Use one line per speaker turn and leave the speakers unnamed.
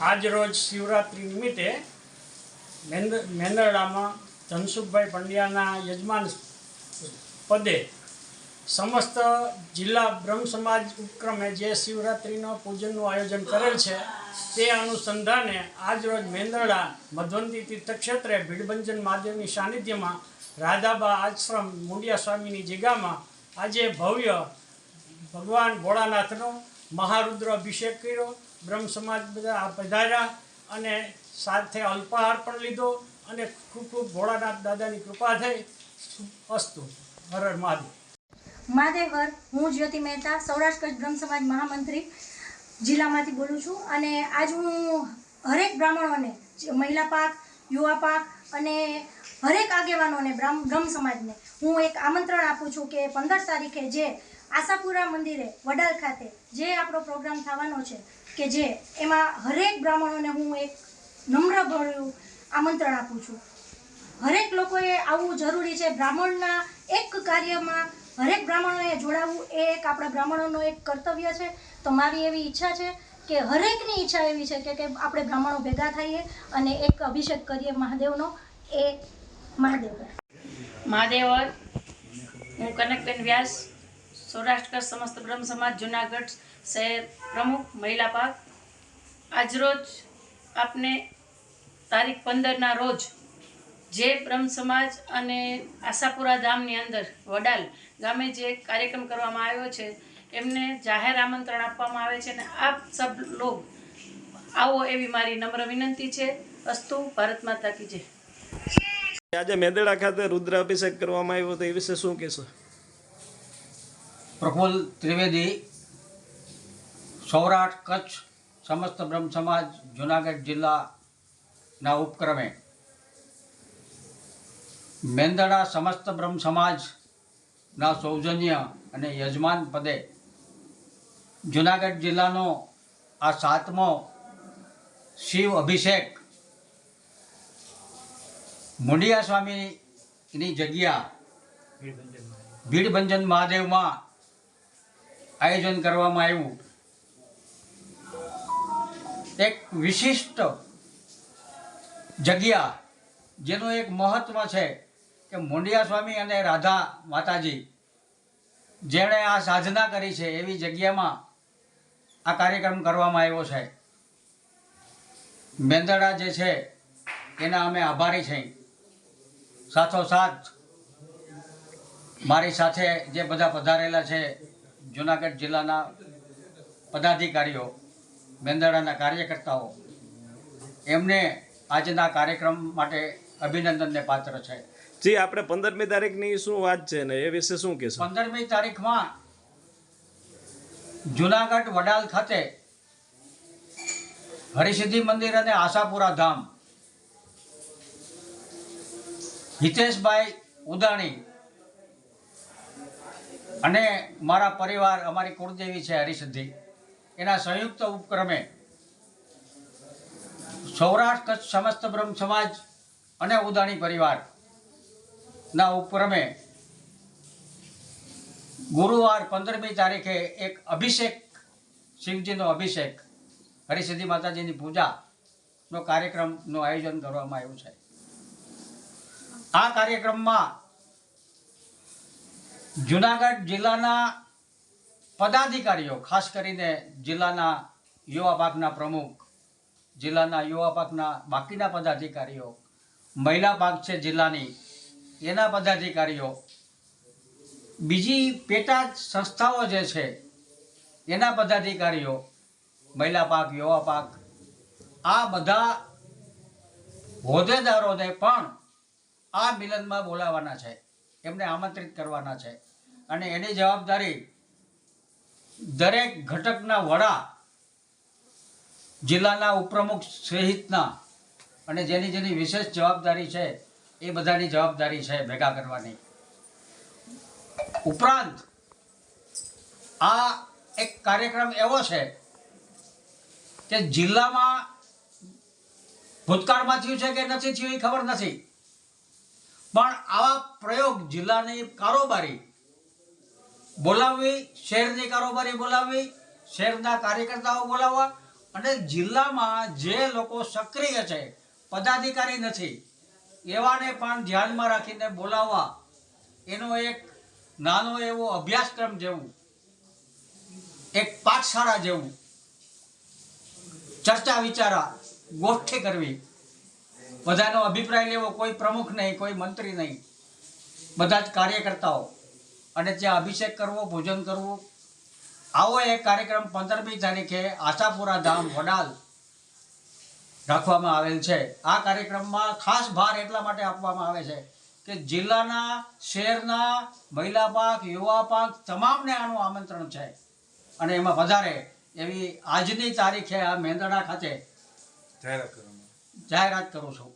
આજ રોજ શિવરાત્રિ નિમિત્તે મેંદ, મેંદરડામાં ધનસુખભાઈ પંડ્યાના યજમાન પદે સમસ્ત જિલ્લા બ્રહ્મ સમાજ ઉપક્રમે જે શિવરાત્રિનો પૂજનનું આયોજન કરેલ છે, તે અનુસંધાને આજ રોજ મેંદરડા મધવંતી તીર્થક્ષેત્રે ભીડભંજન મહાદેવની સાનિધ્યમાં રાધાબા આશ્રમ મુંડિયા સ્વામીની જગ્યામાં આજે ભવ્ય ભગવાન ભોળાનાથનો મહારુદ્ર અભિષેક કર્યો. બ્રહ્મ સમાજ બધા પધાર્યા અને સાથે અલ્પાહાર પણ લીધો અને ખૂબ ખૂબ ભોળાનાથ દાદાની કૃપા થઈ. અસ્તુ. હર હર મહાદેવ.
હર. હું જ્યોતિ મહેતા, સૌરાષ્ટ્ર કચ્છ બ્રહ્મ સમાજ મહામંત્રી જિલ્લામાંથી બોલું છું અને આજ હું હરેક બ્રાહ્મણોને મહિલા પાક, યુવા પાક અને હરેક આગેવાનોને બ્રાહ્મ બ્રહ્મ સમાજને હું એક આમંત્રણ આપું છું કે પંદર તારીખે જે આશાપુરા મંદિરે વડાલ ખાતે જે આપણો પ્રોગ્રામ થવાનો છે, કે જે એમાં હરેક બ્રાહ્મણોને હું એક નમ્ર ભર્યું આમંત્રણ આપું છું. હરેક લોકોએ આવવું જરૂરી છે, બ્રાહ્મણના એક કાર્યમાં હરેક બ્રાહ્મણોએ જોડાવવું એ એક આપણા બ્રાહ્મણોનો એક કર્તવ્ય છે. તો મારી એવી ઈચ્છા છે કે હરેકની ઈચ્છા એવી છે કે કે આપણે બ્રાહ્મણો ભેગા થઈએ અને એક અભિષેક કરીએ મહાદેવનો. એ મહાદેવ
મહાદેવર હું કનકબેન વ્યાસ, સૌરાષ્ટ્ર સમસ્ત બ્રહ્મ સમાજ, જુનાગઢ શહેર પ્રમુખ, મહિલા પાક. આજરોજ આપને તારીખ પંદરના રોજ જે બ્રહ્મ સમાજ અને આશાપુરા ધામની અંદર વડાલ ગામે જે કાર્યક્રમ કરવામાં આવ્યો છે, એમને જાહેર આમંત્રણ આપવામાં આવે છે અને આપ સબ લોગ આવો એવી મારી નમ્ર વિનંતી છે. અસ્તુ ભારત માતા કી જય.
આજે મેંદડા ખાતે રુદ્ર અભિષેક કરવામાં આવ્યો તો એ વિશે શું કહેશો?
પ્રફુલ્લ ત્રિવેદી, સૌરાષ્ટ્ર, કચ્છ, સમસ્ત બ્રહ્મ સમાજ, જુનાગઢ જિલ્લાના ઉપક્રમે મેંદડા સમસ્ત બ્રહ્મ સમાજના સૌજન્ય અને યજમાન પદે જુનાગઢ જિલ્લાનો આ સાતમો શિવ અભિષેક મુંડિયા સ્વામીની જગ્યા ભીડભંજન મહાદેવમાં આયોજન કરવામાં આવ્યું. એક વિશિષ્ટ જગ્યા જેનું એક મહત્વ છે કે મુંડિયા સ્વામી અને રાધા માતાજી જેણે આ સાધના કરી છે એવી જગ્યામાં આ કાર્યક્રમ કરવામાં આવ્યો છે. મેંદડા જે છે એના અમે આભારી છીએ. સાથોસાથ મારી સાથે જે બધા પધારેલા છે જુનાગઢ જિલ્લાના પદાધિકારીઓ મેંદરડાના કાર્યકર્તાઓ એમને આજના કાર્યક્રમ માટે અભિનંદનને પાત્ર છે.
જી આપણે પંદરમી તારીખની શું વાત છે ને એ વિશે શું કહેશો?
પંદરમી તારીખમાં જુનાગઢ વડાલ ખાતે હરિસિદ્ધિ મંદિર અને આશાપુરા ધામ હિતેશભાઈ ઉદાણી અને મારા પરિવાર, અમારી કુળદેવી છે હરિસિદ્ધિ. એના સંયુક્ત ઉપક્રમે સૌરાષ્ટ્ર કચ્છ સમસ્ત બ્રહ્મ સમાજ અને ઉદાણી પરિવારના ઉપક્રમે ગુરુવાર પંદરમી તારીખે એક અભિષેક, શિવજીનો અભિષેક, હરિસિદ્ધિ માતાજીની પૂજાનો કાર્યક્રમનું આયોજન કરવામાં આવ્યું છે. આ કાર્યક્રમમાં જુનાગઢ જિલ્લાના પદાધિકારીઓ, ખાસ કરીને જિલ્લાના યુવા પાકના પ્રમુખ, જિલ્લાના યુવા પાકના બાકીના પદાધિકારીઓ, મહિલા પાક છે જિલ્લાની, એના પદાધિકારીઓ, બીજી પેટા સંસ્થાઓ જે છે, એના પદાધિકારીઓ, મહિલા પાક, યુવા પાક, આ બધા હોદ્દેદારોને પણ આ મિલનમાં બોલાવવાના છે. એમને આમંત્રિત કરવાના છે. અને એની જવાબદારી દરેક ઘટકના વડા જિલ્લાના ઉપપ્રમુખ સહિતના અને જેની જેની વિશેષ જવાબદારી છે એ બધાની જવાબદારી છે ભેગા કરવાની. ઉપરાંત આ એક કાર્યક્રમ એવો છે કે જિલ્લામાં ભૂતકાળમાં થયું છે કે નથી થયું એ ખબર નથી. પણ આવા પ્રયોગ જિલ્લાની કારોબારી બોલાવવી, શહેરની કારોબારી બોલાવવી, શહેરના કાર્યકર્તાઓ બોલાવવા અને જિલ્લામાં જે લોકો સક્રિય છે, પદાધિકારી નથી, એવાને પણ ધ્યાનમાં રાખીને બોલાવવા એનો એક નાનો એવો અભ્યાસક્રમ જેવું, એક પાઠશાળા જેવું ચર્ચા વિચારા ગોષ્ઠી કરવી. બધાનો અભિપ્રાય લેવો કોઈ પ્રમુખ નહીં કોઈ મંત્રી નહીં. બધા જ કાર્યકર્તાઓ. અને ત્યાં અભિષેક કરવો ભોજન કરવું. આવો એક કાર્યક્રમ પંદરમી તારીખે આશાપુરા ધામ વડાલ રાખવામાં આવેલ છે. આ કાર્યક્રમમાં ખાસ ભાર એટલા માટે આપવામાં આવે છે કે જિલ્લાના શહેરના મહિલા પાક યુવા પાક તમામને આનું આમંત્રણ છે. અને એમાં વધારે એવી આજની તારીખે આ મેંદડા ખાતે જાહેરાત કરું છું.